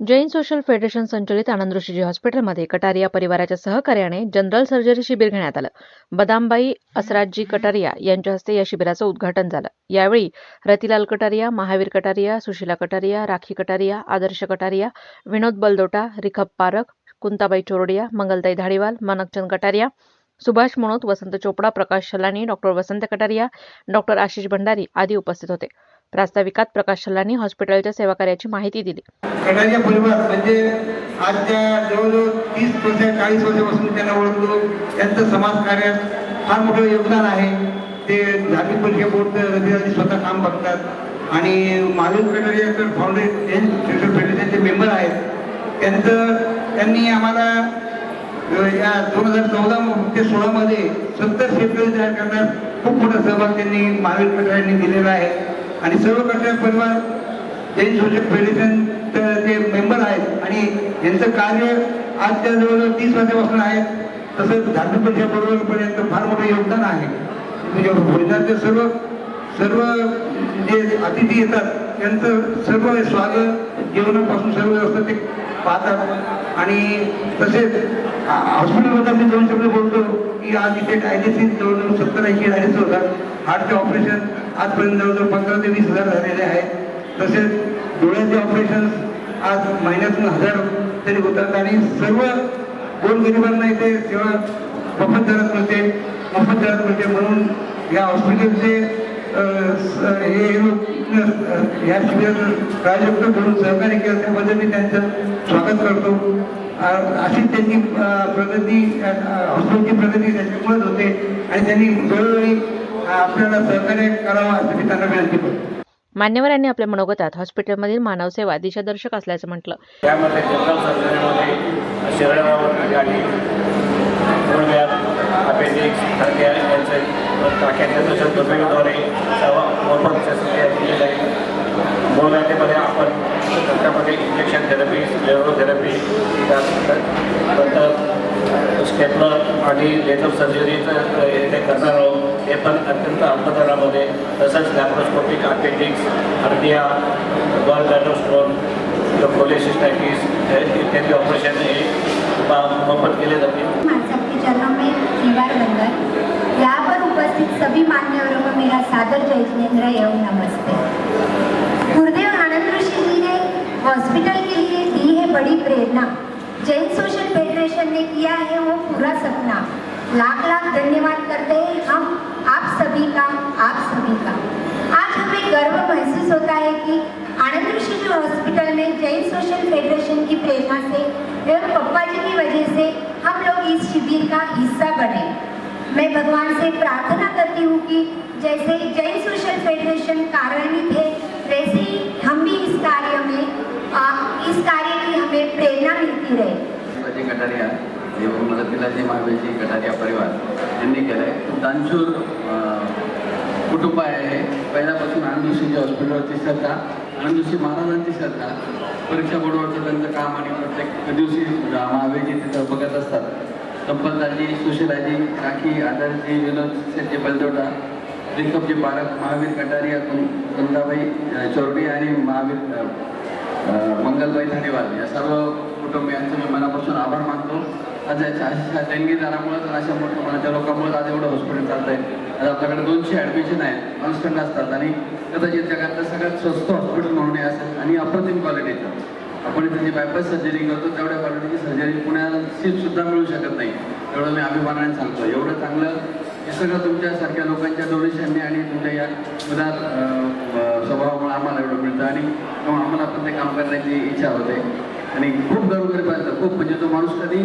Jain social federation संचलित आनंद ऋषीजी हॉस्पिटलमध्ये कटारिया परिवाराच्या सहकार्याने जनरल सर्जरी शिबिर घेण्यात आलं. बदामबाई असराजी कटारिया यांच्या हस्ते या शिबिराचं उद्घाटन झालं. यावेळी रतिलाल कटारिया महावीर कटारिया सुशीला कटारिया राखी कटारिया आदर्श कटारिया विनोद बलदोटा रिखब पारख कुंताबाई चोरडिया मंगलताई धाडीवाल मनकचंद कटारिया सुभाष मनोत वसंत चोपडा प्रकाश शलानी डॉक्टर वसंत कटारिया डॉक्टर आशिष भंडारी आदी उपस्थित होते. प्रास्ताविकात प्रकाश सल्लानी हॉस्पिटलच्या सेवाकार्याची माहिती दिली. कडाच्या परिवार म्हणजे आजच्या जवळजवळ तीस वर्ष चाळीस वर्षापासून त्यांना ओळखलो त्यांचं समाजकार्यात फार मोठं योगदान आहे. ते धार्मिक परीक्षा बोर्ड रविवारी स्वतः काम बघतात. आणि महावीर कटारिया फाउंडेशन फेडरेशनचे मेंबर आहेत त्यांचं त्यांनी आम्हाला या दोन हजार चौदा ते सोळामध्ये सत्तर शेतकरी तयार करण्यात खूप मोठा सहभाग त्यांनी महावीर कटाऱ्यांनी दिलेला आहे. आणि सर्व कटारे परिवार जैन सोशल फेडरेशन ते मेंबर आहेत. आणि यांचं कार्य आजच्या जवळजवळ तीस वर्षापासून आहे. तसंच धार्मिक परिषदेबरोबरपर्यंत फार मोठं योगदान आहे. म्हणजे भोजनाचे सर्व सर्व जे अतिथी येतात त्यांचं सर्व स्वागत जेवणापासून सर्व व्यवस्था ते पाहतात. आणि तसेच हॉस्पिटलबद्दल मी दोन शब्द बोलतो की आज इथे डायलिसिस जवळजवळ सत्तर ऐंशी होतात हार्टचे ऑपरेशन आजपर्यंत जवळजवळ पंधरा ते वीस हजार झालेले आहेत. तसेच डोळ्याचे ऑपरेशन आज महिन्यातून हजार तरी होतात आणि सर्व गोरगरिबांना इथे सेवा मोफत दरात मिळते मोफत दरात मिळते म्हणून या हॉस्पिटलचे हे या शिबिरात प्रायोजक म्हणून सहकार्य केलं त्याबद्दल मी त्यांचं स्वागत करतो अशी त्यांची प्रगती हॉस्पिटलची प्रगती त्याच्यामुळेच होते आणि त्यांनी वेळोवेळी आपल्याला सहकार्य करावं असं मी त्यांना विनंती करतो मान्यवरांनी आपल्या मनोगतात हॉस्पिटलमधील मानवसेवा दिशादर्शक असल्याचं म्हटलं. त्यामध्ये जनरल सर्जरीमध्ये शरीरावर आणि अपेंडिक्स हृदया यांचे टाक्याचे तसेच दुर्बिणीद्वारे मोफत शस्त्रक्रिया केली जाईल आपण त्याच्यामध्ये इंजेक्शन थेरपी लेरोथेरपी त्यानंतर स्टेपलर आणि लेझर सर्जरीचं ते करणार आहोत. हे पण अत्यंत अल्प तसंच लॅप्रोस्कोपिक आर्केटिक्स हर्डिया गॉल ब्लॅडर कोलेसिस्टायटिस इत्यादी ऑपरेशन हे मोफत केले जातील. सादर जय जिनेन्द्र एवं नमस्ते। गुरुदेव आनंद ऋषि जी ने हॉस्पिटल के लिए दी है बड़ी प्रेरणा। जैन सोशल फेडरेशन ने किया है वो पूरा सपना। लाख लाख धन्यवाद करते हैं हम, आप सभी का, आप सभी का। आज हमें गर्व महसूस होता है कि आनंद ऋषि जी हॉस्पिटल में जैन सोशल फेडरेशन की प्रेरणा से एवं पप्पा जी की वजह से हम लोग इस शिविर का हिस्सा बने। मैं भगवान से प्रार्थना करती हूँ कि जैसे जैन सोशल फेडरेशन कार्यान्वित है वैसे ही हम भी इस कार्य में आ, इस कार्य की हमें प्रेरणा मिलती रहे। कटारिया महावीरजी कटारिया परिवार यांनी केलं आहे दानशूर अं, कुटुंब आहे? पहिल्यापासून आनंदोशीच्या हॉस्पिटलवरती श्रद्धा आनंदोशी महाराजांची श्रद्धा परीक्षा बोर्डवरचं त्यांचं काम आणि प्रत्येक दिवशी महावीरजी तिथं बघत असतात. संपतदाजी सुशीलाजी राखी आदरजी विनोद शेट्टी बलदोटा रिकपजी पारक महावीर कटारिया कुं- कुंदाबाई अं, चोरडी आणि महावीर मंगलबाई धनेवाल या सर्व कुटुंबियांचे मी मनापासून आभार मानतो. आज याच्या अशा देणगीदारामुळे तर अशा मोठ्या मनाच्या लोकांमुळे आज एवढं हॉस्पिटल चालत आहे आज आपल्याकडे दोनशे ॲडमिशन आहेत. कॉन्स्टंट असतात आणि कदाचित जगातलं सगळ्यात स्वस्त हॉस्पिटल आणि अप्रतिम क्वालिटीचा आपण इथे जी बायपास सर्जरी करतो तेवढ्या क्वालिटीची सर्जरी पुण्याला सीट सुद्धा मिळू शकत नाही. तेवढं मी अभिमानाने सांगतो. एवढं चांगलं हे सगळं तुमच्यासारख्या लोकांच्या डोनेशनने आणि तुमच्या या उदार स्वभावामुळे आम्हाला एवढं मिळतं? आणि आम्हाला पण ते काम करण्याची इच्छा होते. आणि खूप गौरवकरीपर्यंत खूप म्हणजे तो माणूस कधी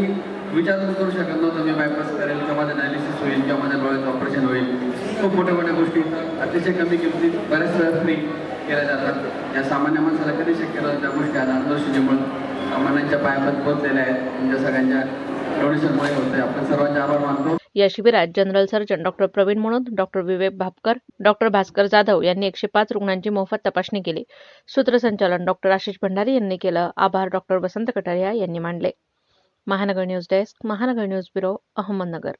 विचारच करू शकत नव्हता मी बायपास करेल किंवा माझं डायलिसिस होईल किंवा माझ्या डोळ्याचं ऑपरेशन होईल. खूप मोठ्या मोठ्या गोष्टी अतिशय कमी किमतीत बऱ्याच वेळा फ्री केल्या जातात. या सामान्य माणसाला कधी शक्य नव्हतं त्या गोष्टी आज आनंदोशीजीमुळे सामान्यांच्या पायामध्ये पोहोचलेल्या आहेत. तुमच्या सगळ्यांच्या डोनेशनमुळे होते आपण सर्वांचे आभार मानतो. या शिबिरात general surgeon doctor Pravin Manod doctor Vivek Bhapkar doctor Bhaskar Jadhav यांनी एकशे पाच रुग्णांची मोफत तपासणी केली. सूत्रसंचालन डॉक्टर आशिष भंडारी यांनी केलं. आभार डॉक्टर वसंत कटारिया यांनी मांडले. Mahanagar news desk Mahanagar news bureau Ahmednagar.